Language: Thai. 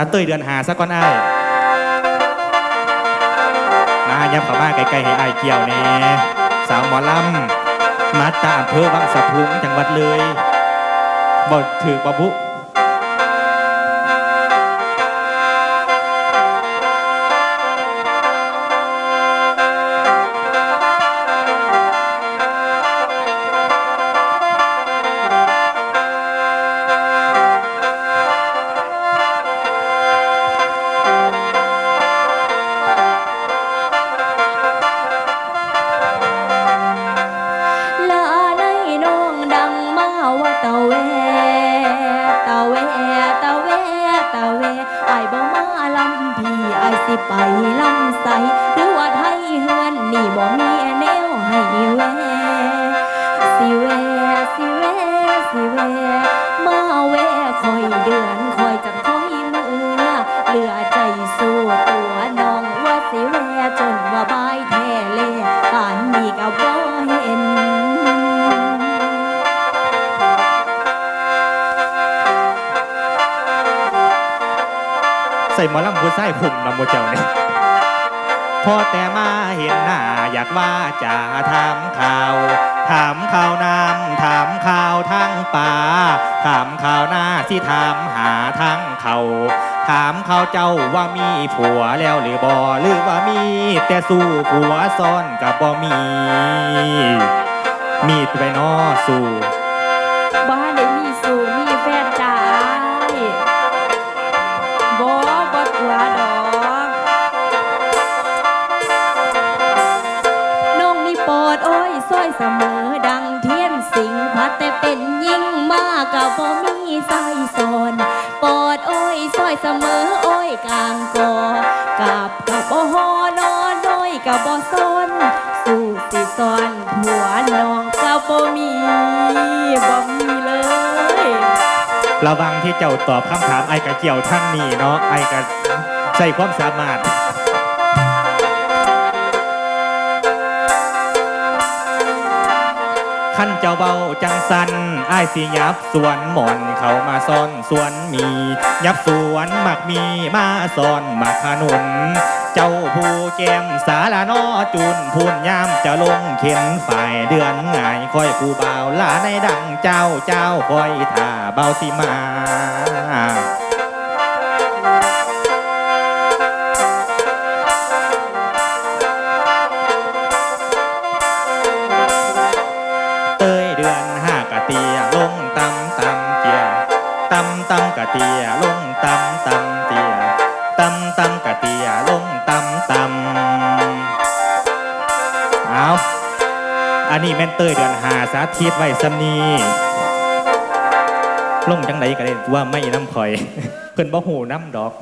อะเตยเดือนหาซะก่อนไอ้ายมายับเข้ามาไกลๆให้ไอ้ายเกี่ยวแน่สาวหมอลำมาตาอำเภอวังสะพุงจังหวัดเลยบ่ถือบ่บุ ไอ้ายสิไป ใส่หมอลำผู้ใส่คุมนำโมเจ้าเนี่ยพอแต่มาเห็นหน้าอยากว่าจะถามข่าว ถามข่าวน้ำถามข่าวทั้งป่า ถามข่าวหน้าที่ถามหาทั้งเขา ถามข่าวเจ้าว่ามีผัวแล้วหรือบ่หรือว่ามี แต่สู้ผัวซ่อนกับบ่มี มีดไปนอสู้บ้าน ปอดโอ้ยซอยเสมอดังเทียนสิงพัดแต่เป็นยิ่งมากกับบ่มีสายสอนปอดโอ้ยซอยเสมอโอ้ยกลางกอกับกับบ่ฮอนอนน้อยกับบ่ซนสู่สิซอนผัวน้องกับบ่มีบ่มีเลยระวังที่เจ้าตอบคำถามไอ้กะเกี่ยวท่านนี่เนาะไอ้กะใส่ความสามารถ ขั้นเจ้าเบาจังสันอ้ายสิยับสวนหมอนเขามาซ่อนสวนมี ยับสวนมักมีมาซ่อนมักขนุน เจ้าผู้แก้มสาละนอจุนพูนยามจะลงเข็นฝ่ายเดือนง่ายคอยผู้บ่าวลาในดังเจ้าเจ้าคอยท่าเบาสิมาำกะเตียลงตำตำเตียตำตำกะเตียลงตำตำเอาอันนี้แม่นเตยเดือนหาสาธิตไว้สำนีลงจังไดก็ได้ว่าไม่น้ำข่อย เพิ่นบ่หูน้ำดอก